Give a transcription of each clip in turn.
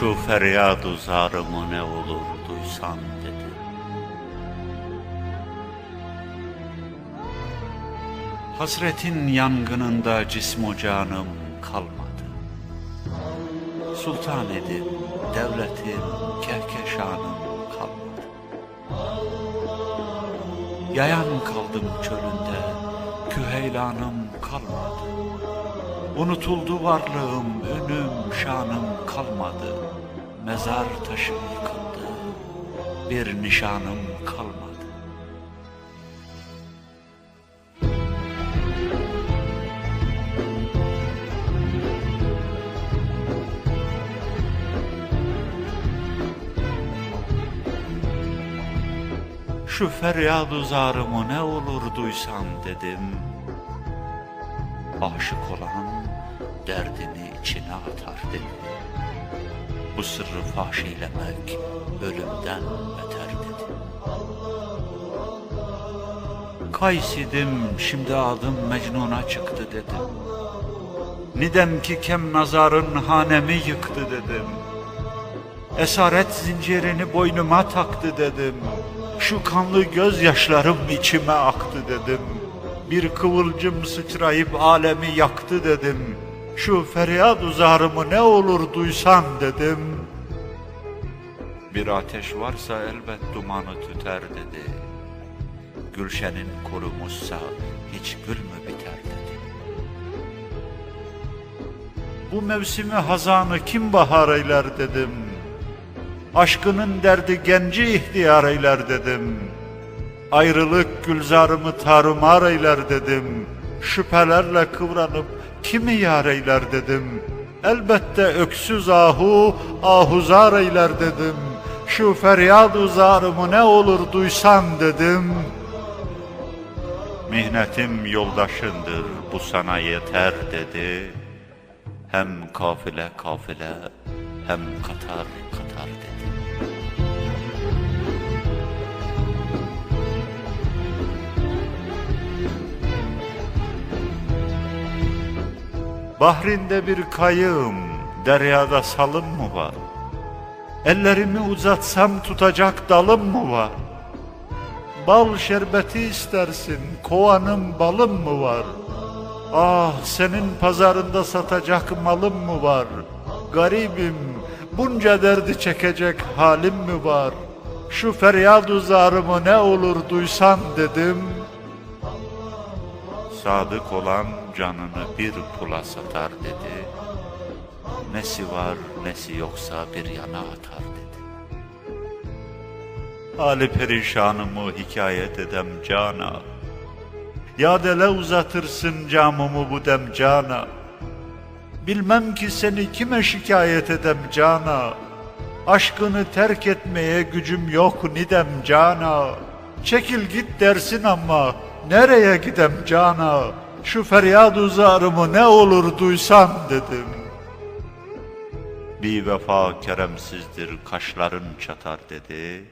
feryadu zarımı ne olur duysan dedi. Hasretin yangınında cismo canım kalmadı. Sultan edim, devletim, kehkeşanım kalmadı. Yayan kaldım çölünde, küheylanım kalmadı. Unutuldu varlığım, önüm, şanım kalmadı. Mezar taşı yıkıldı, bir nişanım kalmadı. Şu feryadu zarımı ne olur duysan dedim. Aşık olan derdini içine atar dedi. Bu sırrı faş eylemek ölümden beter dedi. Kaysidim şimdi adım Mecnun'a çıktı dedim. Nidem ki kem nazarın hanemi yıktı dedim. Esaret zincirini boynuma taktı dedim. Şu kanlı gözyaşlarım içime aktı dedim. Bir kıvılcım sıçrayıp alemi yaktı dedim. Şu feryat uzarımı ne olur duysan dedim. Bir ateş varsa elbet dumanı tüter dedi. Gülşenin kurumuşsa hiç gül mü biter dedi. Bu mevsimi hazanı kim bahar eyler dedim. Aşkının derdi genci ihtiyar eyler dedim. Ayrılık gülzarımı tarumar eyler dedim. Şüphelerle kıvranıp kimi yar eyler dedim. Elbette öksüz ahu ahuzar eyler dedim. Şu feryad uzarımı ne olur duysan dedim. Mihnetim yoldaşındır bu sana yeter dedi. Hem kafile kafile hem katar katar Bahrinde bir kayığım, deryada salım mı var? Ellerimi uzatsam tutacak dalım mı var? Bal şerbeti istersin, kovanım balım mı var? Ah senin pazarında satacak malım mı var? Garibim, bunca derdi çekecek halim mi var? Şu feryad zarımı ne olur duysan dedim. Sadık olan canını bir pula satar dedi. Nesi var nesi yoksa bir yana atar dedi. Hali perişanımı hikayet edem cana. Ya dele uzatırsın camımı bu dem cana. Bilmem ki seni kime şikayet edem cana. Aşkını terk etmeye gücüm yok nidem cana. Çekil git dersin ama nereye gidem cana. Şu feryad uzarımı ne olur duysan dedim. Bir vefa keremsizdir kaşların çatar dedi.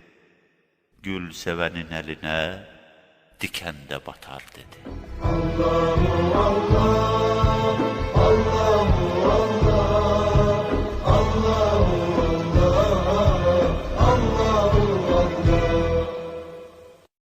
Gül sevenin eline diken de batar dedi. Allah